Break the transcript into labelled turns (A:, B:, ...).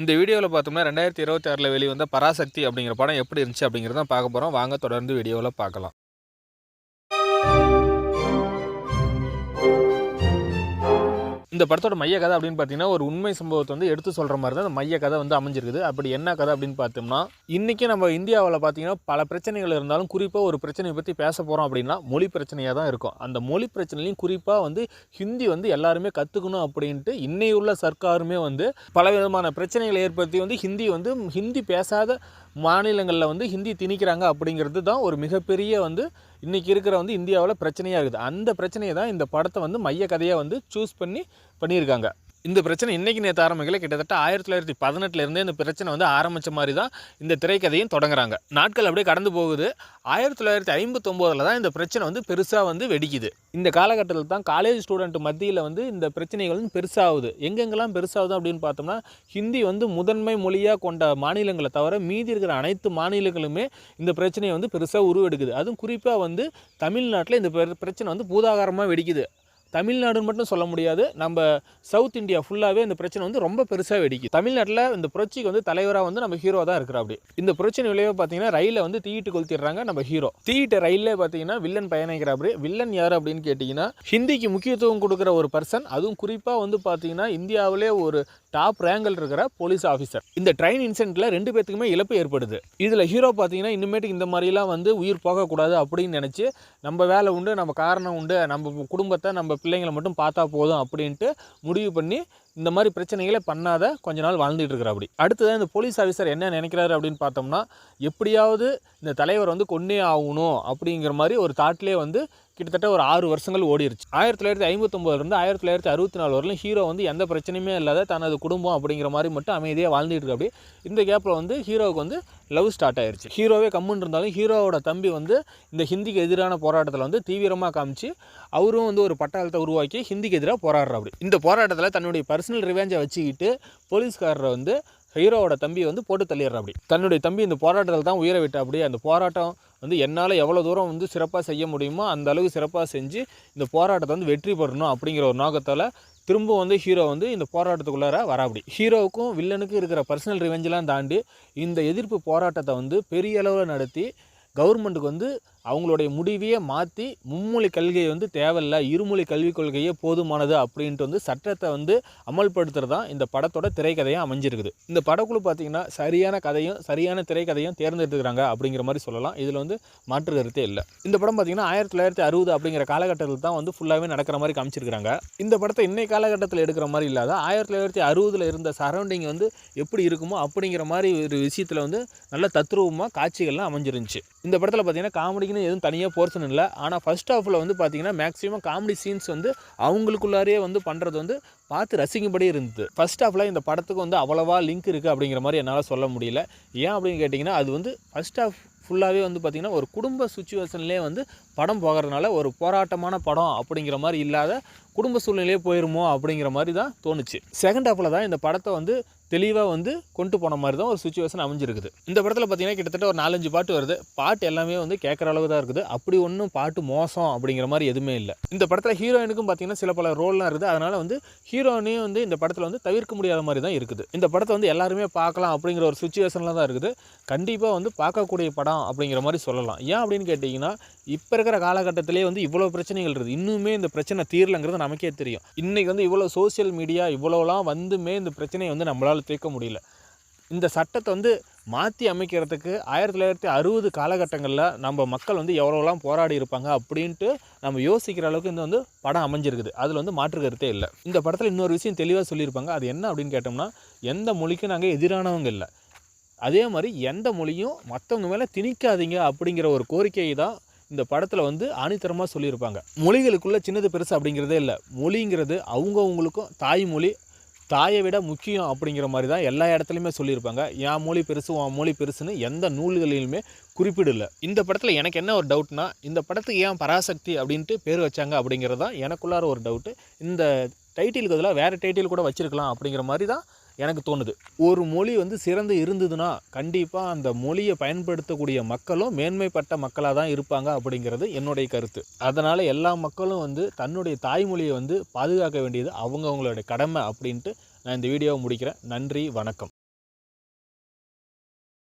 A: இந்த வீடியோவில் பார்த்தோம்னா ரெண்டாயிரத்தி இருபத்தி ஆறில் வெளிவந்த பராசக்தி அப்படிங்கிற படம் எப்படி இருந்துச்சு அப்படிங்கிறத பார்க்க போகிறோம் வாங்க தொடர்ந்து வீடியோவில் பார்க்கலாம். இந்த படத்தோட மைய கதை அப்படின்னு பார்த்தீங்கன்னா ஒரு உண்மை சம்பவத்தை வந்து எடுத்து சொல்கிற மாதிரி தான் அந்த மைய கதை வந்து அமைஞ்சிருக்குது. அப்படி என்ன கதை அப்படின்னு பார்த்தோம்னா இன்றைக்கி நம்ம இந்தியாவில் பார்த்தீங்கன்னா பல பிரச்சனைகள் இருந்தாலும் குறிப்பாக ஒரு பிரச்சனையை பற்றி பேச போகிறோம் அப்படின்னா மொழி பிரச்சனையாக தான் இருக்கும். அந்த மொழி பிரச்சனையிலையும் குறிப்பாக வந்து ஹிந்தி வந்து எல்லாருமே கற்றுக்கணும் அப்படின்ட்டு இன்னையுள்ள சர்க்காருமே வந்து பல விதமான பிரச்சனைகளை ஏற்படுத்தி வந்து ஹிந்தி வந்து ஹிந்தி பேசாத மாநிலங்களில் வந்து ஹிந்தி திணிக்கிறாங்க அப்படிங்கிறது தான் ஒரு மிகப்பெரிய வந்து இன்றைக்கி இருக்கிற வந்து இந்தியாவில் பிரச்சனையாக இருக்குது. அந்த பிரச்சனையை தான் இந்த படத்தை வந்து மைய கதையாக வந்து சூஸ் பண்ணி பண்ணியிருக்காங்க. இந்த பிரச்சனை இன்றைக்கி நேற்று ஆரம்பிக்கல. கிட்டத்தட்ட ஆயிரத்தி தொள்ளாயிரத்தி பதினெட்டுலேருந்தே இந்த பிரச்சனை வந்து ஆரம்பித்த மாதிரி தான் இந்த திரைக்கதையும் தொடங்குறாங்க. நாட்கள் அப்படியே கடந்து போகுது. ஆயிரத்தி தொள்ளாயிரத்தி ஐம்பத்தொம்போதில் தான் இந்த பிரச்சனை வந்து பெருசாக வந்து வெடிக்குது. இந்த காலகட்டத்தில் தான் காலேஜ் ஸ்டூடெண்ட் மத்தியில் வந்து இந்த பிரச்சனைகள் வந்து பெருசாகுது. எங்கெங்கெல்லாம் பெருசாகுது அப்படின்னு பார்த்தோம்னா ஹிந்தி வந்து முதன்மை மொழியாக கொண்ட மாநிலங்களை தவிர மீதி இருக்கிற அனைத்து மாநிலங்களுமே இந்த பிரச்சனையை வந்து பெருசாக உருவெடுக்குது. அதுவும் குறிப்பாக வந்து தமிழ்நாட்டில் இந்த பிரச்சனை வந்து பூதாகாரமாக வெடிக்குது. தமிழ்நாடுன்னு மட்டும் சொல்ல முடியாது. நம்ம சவுத் இந்தியா ஃபுல்லாகவே இந்த பிரச்சனை வந்து ரொம்ப பெருசாக வெடிக்குது. தமிழ்நாட்டில் இந்த புரட்சிக்கு வந்து தலைவராக வந்து நம்ம ஹீரோ தான் இருக்கிற அப்படி இந்த பிரச்சனை விளைவு பார்த்தீங்கன்னா ரயிலில் வந்து தீயிட்டு கொளுத்திடுறாங்க நம்ம ஹீரோ தீயிட்ட ரயிலே பார்த்தீங்கன்னா வில்லன் பயணிக்கிற அப்படி வில்லன் யார் அப்படின்னு கேட்டிங்கன்னா ஹிந்திக்கு முக்கியத்துவம் கொடுக்குற ஒரு பர்சன் அதுவும் குறிப்பாக வந்து பார்த்தீங்கன்னா இந்தியாவிலே ஒரு டாப் ரேங்கில் இருக்கிற போலீஸ் ஆஃபீஸர் இந்த ட்ரெயின் இன்சிடென்ட்டில் ரெண்டு பேத்துக்குமே இழப்பு ஏற்படுது. இதில் ஹீரோ பார்த்தீங்கன்னா இனிமேட்டுக்கு இந்த மாதிரிலாம் வந்து உயிர் போகக்கூடாது அப்படின்னு நினச்சி நம்ம வேலை உண்டு நம்ம காரணம் உண்டு நம்ம குடும்பத்தை நம்ம பிள்ளைங்களை மட்டும் பார்த்தா போதும் அப்படின்ட்டு முடிவு பண்ணி இந்த மாதிரி பிரச்சனைகளை பண்ணாத கொஞ்ச நாள் வாழ்ந்துட்டு இருக்கிற அப்படி அடுத்ததான் இந்த போலீஸ் ஆஃபீஸர் என்ன நினைக்கிறாரு அப்படின்னு பார்த்தோம்னா எப்படியாவது இந்த தலைவர் வந்து கொன்னே ஆகணும் அப்படிங்கிற மாதிரி ஒரு தாட்லேயே வந்து கிட்டத்தட்ட ஒரு ஆறு வருஷங்கள் ஓடிருச்சு. ஆயிரத்தி தொள்ளாயிரத்தி ஐம்பத்தொம்போதுலேருந்து ஆயிரத்தி தொள்ளாயிரத்தி அறுபத்தி நாலு வரலும் ஹீரோ வந்து எந்த பிரச்சனையுமே இல்லாத தனது குடும்பம் அப்படிங்கிற மாதிரி மட்டும் அமைதியாக வாழ்ந்துட்டு இருக்கு அப்படி இந்த கேப்பில் வந்து ஹீரோவுக்கு வந்து லவ் ஸ்டார்ட் ஆயிருச்சு. ஹீரோவே கம்முன்னு இருந்தாலும் ஹீரோவோட தம்பி வந்து இந்த ஹிந்திக்கு எதிரான போராட்டத்தில் வந்து தீவிரமாக காமிச்சு அவரும் வந்து ஒரு பட்டாளத்தை உருவாக்கி ஹிந்திக்கு எதிராக போராடுறாரு இந்த போராட்டத்தில் தன்னுடைய பர்சனல் ரிவெஞ்சை வச்சுக்கிட்டு போலீஸ்காரரை வந்து ஹீரோவோட தம்பி வந்து போட்டு தள்ளிடுறா அப்படி தன்னுடைய தம்பி இந்த போராட்டத்தில் தான் உயிரை விட்டா அப்படி அந்த போராட்டம் வந்து என்னால் எவ்வளோ தூரம் வந்து சிறப்பாக செய்ய முடியுமோ அந்த அளவுக்கு சிறப்பாக செஞ்சு இந்த போராட்டத்தை வந்து வெற்றி பெறணும் அப்படிங்கிற ஒரு நோக்கத்தால் திரும்ப வந்து ஹீரோ வந்து இந்த போராட்டத்துக்குள்ளார வராப்படி ஹீரோவுக்கும் வில்லனுக்கும் இருக்கிற பர்சனல் ரிவெஞ்செலாம் தாண்டி இந்த எதிர்ப்பு போராட்டத்தை வந்து பெரிய அளவில் நடத்தி கவர்மெண்ட்டுக்கு வந்து அவங்களுடைய முடிவையே மாற்றி மும்மொழி கல்வியை வந்து தேவையில்லை இருமொழி கல்விக் கொள்கையே போதுமானது அப்படின்ட்டு வந்து சட்டத்தை வந்து அமல்படுத்துகிறது தான் இந்த படத்தோட திரைக்கதையாக அமைஞ்சிருக்குது. இந்த படக்குழு பார்த்தீங்கன்னா சரியான கதையும் சரியான திரைக்கதையும் தேர்ந்தெடுத்துக்கிறாங்க அப்படிங்கிற மாதிரி சொல்லலாம். இதில் வந்து மாற்று கருத்தே இல்லை. இந்த படம் பார்த்தீங்கன்னா ஆயிரத்தி தொள்ளாயிரத்தி அறுபது அப்படிங்கிற காலகட்டத்தில் தான் வந்து ஃபுல்லாகவே நடக்கிற மாதிரி காமிச்சிருக்காங்க. இந்த படத்தை இன்னை காலகட்டத்தில் எடுக்கிற மாதிரி இல்லாத ஆயிரத்தி தொள்ளாயிரத்தி அறுபதில் இருந்த சரௌண்டிங் வந்து எப்படி இருக்குமோ அப்படிங்கிற மாதிரி ஒரு விஷயத்தில் வந்து நல்ல தத்ரூபமாக காட்சிகள்லாம் அமைஞ்சிருந்துச்சு. இந்த படத்தில் பார்த்திங்கன்னா காமெடி காமெடிக்குன்னு எதுவும் தனியாக போர்ஷன் இல்லை. ஆனால் ஃபஸ்ட் ஹாஃபில் வந்து பார்த்தீங்கன்னா மேக்ஸிமம் காமெடி சீன்ஸ் வந்து அவங்களுக்குள்ளாரையே வந்து பண்ணுறது வந்து பார்த்து ரசிக்கும்படி இருந்தது. ஃபர்ஸ்ட் ஹாஃபில் இந்த படத்துக்கு வந்து அவ்வளவா லிங்க் இருக்குது அப்படிங்கிற மாதிரி என்னால் சொல்ல முடியல. ஏன் அப்படின்னு கேட்டிங்கன்னா அது வந்து ஃபஸ்ட் ஹாஃப் ஃபுல்லாகவே வந்து பார்த்திங்கன்னா ஒரு குடும்ப சுச்சுவேஷன்லேயே வந்து படம் போகிறதுனால ஒரு போராட்டமான படம் அப்படிங்கிற மாதிரி இல்லாத குடும்ப சூழ்நிலையே போயிருமோ அப்படிங்கிற மாதிரி தான் தோணுச்சு. செகண்ட் ஹாஃபில் தான் இந்த படத்தை வந்து தெளிவாக வந்து கொண்டு போன மாதிரி தான் ஒரு சுச்சுவேஷன் அமைஞ்சிருக்குது. இந்த படத்தில் பார்த்திங்கன்னா கிட்டத்தட்ட ஒரு நாலஞ்சு பாட்டு வருது. பாட்டு எல்லாமே வந்து கேட்குற அளவு தான் இருக்குது. அப்படி ஒன்றும் பாட்டு மோசம் அப்படிங்கிற மாதிரி எதுவுமே இல்லை. இந்த படத்தில் ஹீரோயினுக்கும் பார்த்தீங்கன்னா சில பல ரோல்லாம் இருக்குது. அதனால் வந்து ஹீரோயினையும் வந்து இந்த படத்தில் வந்து தவிர்க்க முடியாத மாதிரி தான் இருக்குது. இந்த படத்தை வந்து எல்லாருமே பார்க்கலாம் அப்படிங்கிற ஒரு சுச்சுவேஷனில் தான் இருக்குது. கண்டிப்பாக வந்து பார்க்கக்கூடிய படம் அப்படிங்கிற மாதிரி சொல்லலாம். ஏன் அப்படின்னு கேட்டிங்கன்னா இப்போ இருக்கிற காலகட்டத்திலே வந்து இவ்வளோ பிரச்சனைகள் இருக்குது. இன்னுமே இந்த பிரச்சனை தீரலைங்கிறது நமக்கே தெரியும். இன்றைக்கி வந்து இவ்வளோ சோஷியல் மீடியா இவ்வளோலாம் வந்துமே இந்த பிரச்சனையை வந்து நம்மளால் தீர்க்க முடியல. இந்த சட்டத்தை வந்து மாற்றி அமைக்கிறதுக்கு ஆயிரத்தி தொள்ளாயிரத்தி அறுபது காலகட்டங்களில் நம்ம மக்கள் வந்து எவ்வளோலாம் போராடி இருப்பாங்க அப்படின்ட்டு நம்ம யோசிக்கிற அளவுக்கு இந்த வந்து படம் அமைஞ்சிருக்குது. அதில் வந்து மாற்று கருத்தே இல்லை. இந்த படத்தில் இன்னொரு விஷயம் தெளிவாக சொல்லியிருப்பாங்க. அது என்ன அப்படின்னு கேட்டோம்னா எந்த மொழிக்கும் நாங்கள் எதிரானவங்க இல்லை. அதே மாதிரி எந்த மொழியும் மற்றவங்க மேலே திணிக்காதீங்க அப்படிங்கிற ஒரு கோரிக்கையை தான் இந்த படத்தில் வந்து ஆணித்தரமாக சொல்லியிருப்பாங்க. மொழிகளுக்குள்ளே சின்னது பெருசு அப்படிங்கிறதே இல்லை. மொழிங்கிறது அவங்கவுங்களுக்கும் தாய்மொழி தாயை விட முக்கியம் அப்படிங்கிற மாதிரி தான் எல்லா இடத்துலையுமே சொல்லியிருப்பாங்க. என் மொழி பெருசு உன் மொழி பெருசுன்னு எந்த நூல்களிலுமே குறிப்பிடல. இந்த படத்தில் எனக்கு என்ன ஒரு டவுட்னா இந்த படத்துக்கு ஏன் பராசக்தி அப்படின்ட்டு பேர் வச்சாங்க அப்படிங்கிறது தான் எனக்குள்ளார ஒரு டவுட்டு. இந்த டைட்டிலுக்கு பதிலாக வேறு டைட்டில் கூட வச்சுருக்கலாம் அப்படிங்கிற மாதிரி தான் எனக்கு தோணுது. ஒரு மொழி வந்து சிறந்து இருந்ததுன்னா கண்டிப்பாக அந்த மொழியை பயன்படுத்தக்கூடிய மக்களும் மேன்மைப்பட்ட மக்களாக தான் இருப்பாங்க அப்படிங்கிறது என்னுடைய கருத்து. அதனால் எல்லா மக்களும் வந்து தன்னுடைய தாய்மொழியை வந்து பாதுகாக்க வேண்டியது அவங்கவுங்களுடைய கடமை அப்படின்ட்டு நான் இந்த வீடியோவை முடிக்கிறேன். நன்றி வணக்கம்.